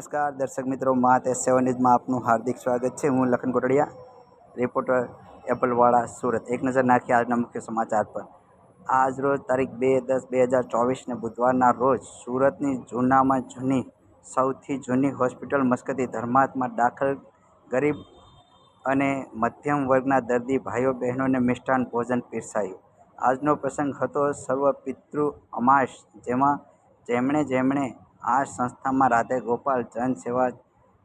નમસ્કાર, દર્શક મિત્રો, માત એસ સેવન ન્યૂઝમાં આપનું હાર્દિક સ્વાગત છે. હું લખન કોટડિયા, રિપોર્ટર એપલવાળા, સુરત. એક નજર નાખી આજના મુખ્ય સમાચાર પર. આજ રોજ તારીખ બે દસ બે હજાર ચોવીસને બુધવારના રોજ સુરતની જૂનામાં જૂની, સૌથી જૂની હોસ્પિટલ મસ્કતી ધર્માત્મા દાખલ ગરીબ અને મધ્યમ વર્ગના દર્દી ભાઈઓ બહેનોને મિષ્ટાન ભોજન પીરસાયું. આજનો પ્રસંગ હતો સર્વ પિતૃ અમાસ જેમાં જેમણે જેમણે આ સંસ્થામાં રાધે ગોપાલ જન સેવા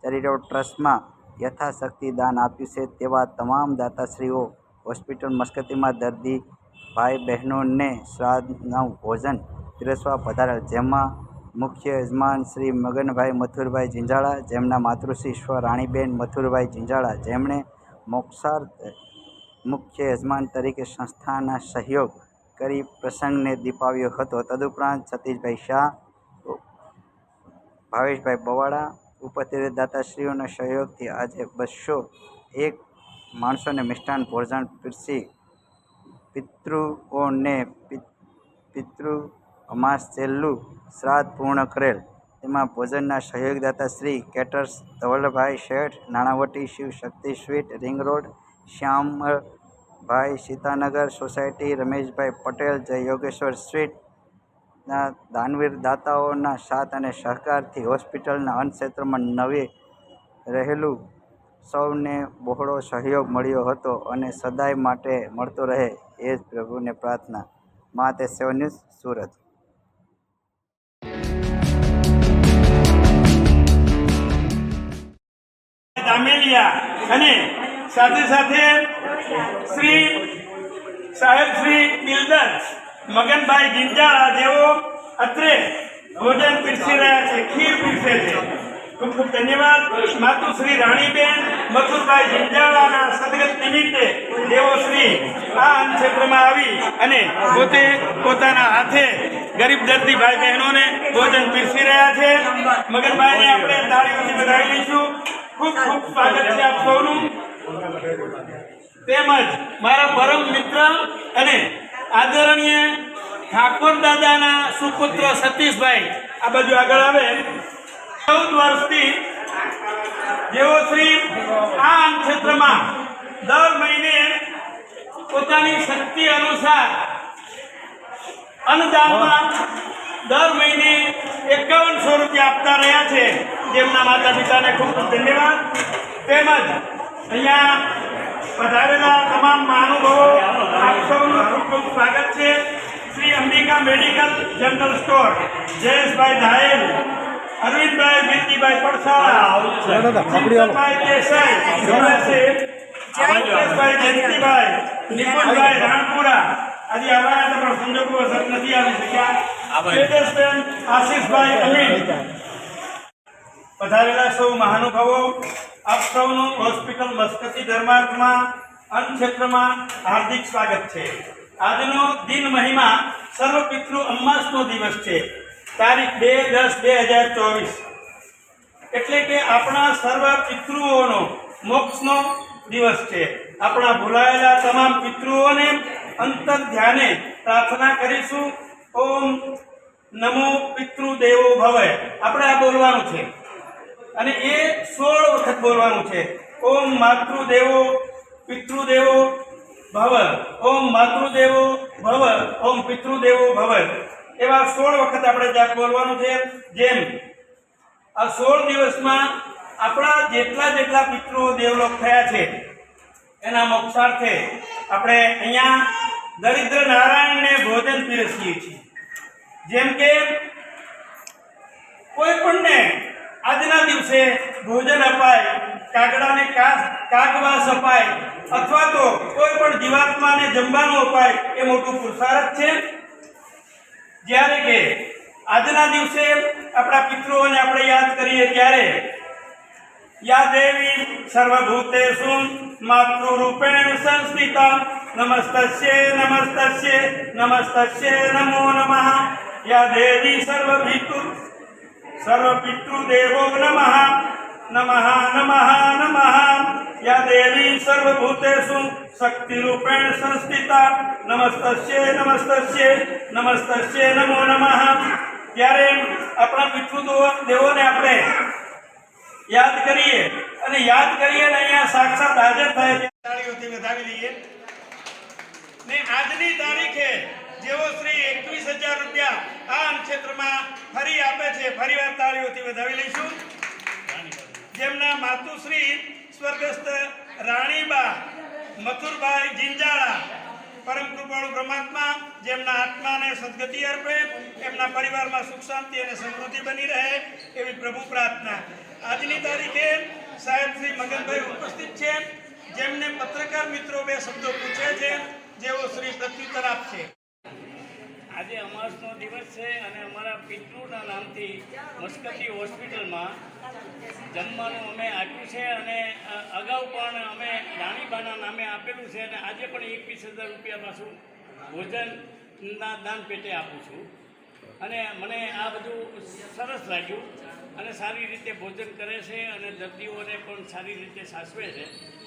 ચેરિટેબલ ટ્રસ્ટમાં યથાશક્તિ દાન આપ્યું છે તેવા તમામ દાતાશ્રીઓ હોસ્પિટલ મસ્કતીમાં દર્દી ભાઈ બહેનોને શ્રાદ્ધનું ભોજન પીરસવા પધારેલ. જેમાં મુખ્ય યજમાન શ્રી મગનભાઈ મથુરભાઈ જિંજાળા જેમના માતૃશ્રી સ્વ રાણીબેન મથુરભાઈ જિંજાળા જેમણે મોક્ષાર્થ મુખ્ય યજમાન તરીકે સંસ્થાના સહયોગ કરી પ્રસંગને દીપાવ્યો હતો. તદુપરાંત સતીશભાઈ શાહ ભાવેશભાઈ બવાડા ઉપસ્થિત દાતાશ્રીઓના સહયોગથી આજે બસો એક માણસોને મિષ્ટાન ભોજન પીરસી પિતૃઓને પિતૃ અમાસ છેલ્લું શ્રાદ્ધ પૂર્ણ કરેલ. તેમાં ભોજનના સહયોગદાતા Shri caterers Dhavalbhai Sheth, Nanavati Shiv Shakti sweet, ring road Shyambhai Sitanagar society, Rameshbhai Patel, Jay Yogeshwar sweet ના દાનવીર દાતાઓના સાથ અને સહકારથી હોસ્પિટલના અંત ક્ષેત્રમાં નવી રહેલું સૌને બહોળો સહયોગ મળ્યો હતો અને સદાય માટે મળતો રહે એ જ પ્રભુને પ્રાર્થના. મા, તે ન્યૂઝ, સુરત. અને સાથે સાથે શ્રી સાહેબ શ્રી બિલ્ડર મગનભાઈ ગિંજાળા જેઓ અત્રે ભોજન પીરસી રહ્યા છે, ખીર પીરસે છે. ખૂબ ખૂબ ધન્યવાદ. માતુશ્રી રાણીબેન, મથુરભાઈ જિંજાળાના સદગત નિમિત્તે દેવો શ્રી આ અન્ન ક્ષેત્રમાં આવી અને પોતે પોતાના હાથે ગરીબ દર્દી ભાઈ બહેનોને ભોજન પીરસી રહ્યા છે. મગનભાઈને આપણે તાળીઓથી વધાવી લઈશું. ખૂબ ખૂબ સ્વાગત છે આપ સૌનું. તેમજ મારા પરમ મિત્ર અને આદરણીય ઠાકોર દાદાના સુપુત્ર સતીશભાઈ, આ બાજુ આગળ આવે. ચૌદ વર્ષથી જેઓ શ્રી આ ક્ષેત્રમાં દર મહિને પોતાની શક્તિ અનુસાર અન્નદાનમાં દર મહિને એકાવનસો રૂપિયા આપતા રહ્યા છે. તેમના માતા પિતાને ખૂબ ખૂબ ધન્યવાદ. તેમજ અહીંયા પધારેલા તમામ મહાનુભાવો આપ સૌનું ખૂબ ખૂબ સ્વાગત છે Shri Ambika medical general store Jayeshbhai Dhayal Arvindbhai Mittibhai Padsala Chintanbhai Desai Jayeshbhai Jayantibhai Nipunbhai Ranpura આજે આવવાના તમારા સંજોગો વસત નથી આવી શક્યા. આશીષભાઈ અમીન પધારેલા સૌ મહાનુભાવો, આપ સૌનું હોસ્પિટલ મસ્કતી ધર્માર્થમાં અન્ન ક્ષેત્રમાં હાર્દિક સ્વાગત છે. આજનો દિન મહિમા સર્વ પિતૃ અમાસનો દિવસ છે. તારીખ બે દસ બે હજાર ચોવીસ. એટલે કે આપણા સર્વ પિતૃઓનો મોક્ષનો દિવસ છે. આપણા ભૂલાયેલા તમામ પિતૃઓને અંતર ધ્યાને પ્રાર્થના કરીશું. ઓમ નમો પિતૃદેવો ભવે. આપણે આ બોલવાનું છે. અને એ સોળ વખત બોલવાનું છે. ઓમ માતૃદેવો પિતૃદેવો ભવ. ઓમ માતૃદેવો ભવ. ઓમ પિતૃદેવો ભવ. એવા સોળ વખત આપણે ત્યાં બોલવાનું છે. જેમ આ સોળ દિવસમાં આપણા જેટલા જેટલા પિતૃઓ દેવલોક થયા છે, એના મોક્ષાર્થે આપણે અહીંયા દરિદ્ર નારાયણને ભોજન પીરસીએ છીએ. જેમ કે કોઈ પણને આજના દિવસે ભોજન અપાય, કાગડાને કાગવાસ અપાય, અથવા તો કોઈ પણ જીવાત્માને જમવાનું અપાય, એ મોટું પુરુષાર્થ છે. જ્યારે કે આજના દિવસે આપણા પિતૃઓને આપણે યાદ કરીએ ત્યારે યા દેવી સર્વભૂતેષુ માતૃરૂપેણ સંસ્થિતા, નમસ્તસ્ય નમસ્તસ્ય નમસ્તસ્ય નમો નમઃ. યા દેવી સર્વભીતુ સર્વપિતૃદેવો નમઃ નમઃ નમઃ નમઃ યા દેવી સર્વભૂતેષુ શક્તિરૂપેણ સંસ્થિતા નમસ્તસ્ય નમસ્ત નમસ્તસ્ય નમો નમઃ ત્યારે આપણા પિતૃ દેવોને આપણે યાદ કરીએ અને યાદ કરીએ ને અહીંયા સાક્ષાત હાજર થાય છે. લઈએ. ને આજની તારીખે જેઓ શ્રી એકવીસ હજાર રૂપિયા આ અન્ન ક્ષેત્રમાં ફરી આપે છે, ફરી વાર તાળીઓથી વધાવી લઈશું. જેમના માતુશ્રી સ્વર્ગસ્થ રાણીબા મથુરભાઈ જિંજાળા, પરમ કૃપાળુ પરમાત્મા, જેમના આત્માને સદગતિ અર્પે, એમના પરિવારમાં સુખ શાંતિ અને સમૃદ્ધિ બની રહે એવી પ્રભુ પ્રાર્થના. આજની તારીખે સાહેબ શ્રી મગનભાઈ ઉપસ્થિત છે, જેમને પત્રકાર મિત્રો બે શબ્દો પૂછે છે, જેઓ શ્રી પ્રત્યુત્તર આપશે. આજે અમાસનો દિવસ છે અને અમારા પિતૃના નામથી મસ્કતી હોસ્પિટલમાં જમવાનું અમે આપ્યું છે અને અગાઉ પણ અમે રાણીબાના નામે આપેલું છે અને આજે પણ એકવીસ હજાર રૂપિયા પાછું ભોજનના દાન પેટે આપું છું. અને મને આ બધું સરસ લાગ્યું અને સારી રીતે ભોજન કરે છે અને દર્દીઓને પણ સારી રીતે સાચવે છે.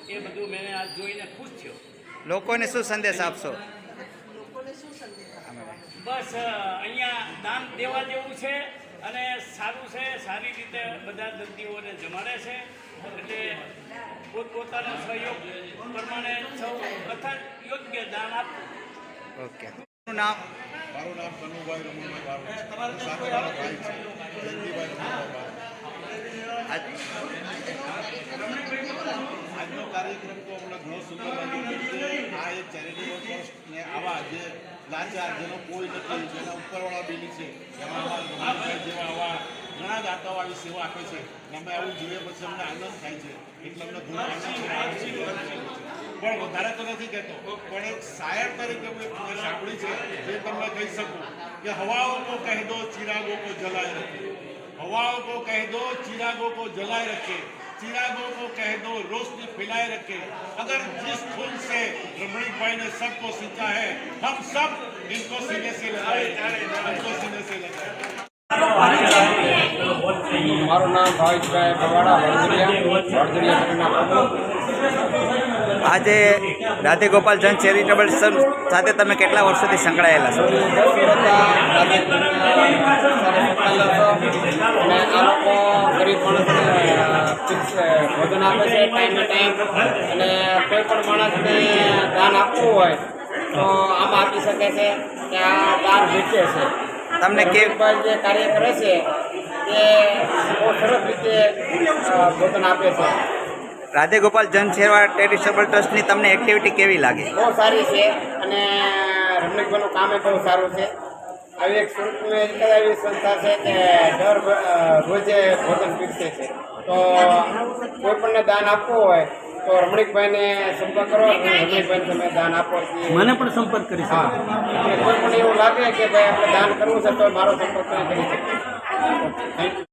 એ બધું મેં આ જોઈને ખુશ થયો. લોકોને શું સંદેશ આપશો? બસ અહીંયા દાન દેવા જેવું છે અને સારું છે સારી રીતે બધા દર્દીઓને જમાડે છે. એટલે પોતપોતાનો સહયોગ પ્રમાણે સૌ કથા યોગ્ય દાન આપવું ઓકે. નામ મારું નામ કનુભાઈ રમણભાઈ આજનો કાર્યક્રમ તો અમને ઘણો સુંદર લાગ્યો આ એક ચેરિટેબલ ટ્રસ્ટ ને આવા જે લાચાર જેનો કોઈ નથી જેના ઉપરવાળા બેની છે એમાં જેવા ઘણા દાતાઓ સેવા આપે છે. અમે આવું જોઈએ પછી અમને આનંદ થાય છે. એટલે અમને પણ વધારે તો નથી કહેતો. પણ એક શાયર તરીકે હું એક સાંભળી છે જે તમને કહી શકું કે હવાઓ કો કહે દો ચિરાગો કો જલાય રખે. હવાઓ કો કહે દો ચિરાગો કો જલાય રખે. चिरागों को कह दो रोशनी फैलाए रखे अगर जिस फूल से रमणीक भाई ने सबको सींचा है हम सब इनको सीने से लगाए इनको सीने से लगाए મારું નામ ભાવેશભાઈ કવાડા વડદરિયા વડદરિયા કરીને પ્રમુખ આજે રાધે ગોપાલ જન ચેરિટેબલ સંઘ સાથે તમે કેટલા વર્ષોથી સંકળાયેલા છો દસ વર્ષના અને આ લોકો ગરીબ માણસને ભોજન આપે છે ટાઈમ ટાઈમ અને કોઈ પણ માણસને દાન આપવું હોય તો આમ આપી શકે છે કે આ દાન વેચે છે. તમને કેવી રમણીકભાઈ જે કાર્ય કરે છે તે બહુ સરસ રીતે ભોજન આપે છે. રાધે ગોપાલ જન સેવા ટેરિટેબલ ટ્રસ્ટની તમને એક્ટિવિટી કેવી લાગે? બહુ સારી છે અને રમણીકભાઈનું કામ એ બહુ સારું છે. આવી એક સુરતમાં એક એવી સંસ્થા છે કે દર રોજે ભોજન પીરસે છે. તો કોઈ પણને દાન આપવું હોય તો રમણીકભાઈને સંપર્ક કરો રમણીકભાઈને તમે દાન આપો. મને પણ સંપર્ક કરી હા. કોઈ પણ એવું લાગે કે ભાઈ આપણે દાન કરવું છે તો મારો સંપર્ક કરી શકો થેન્ક યુ